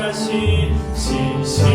신실하신 신실하신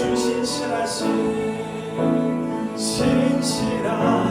주 신실하신 신실하신.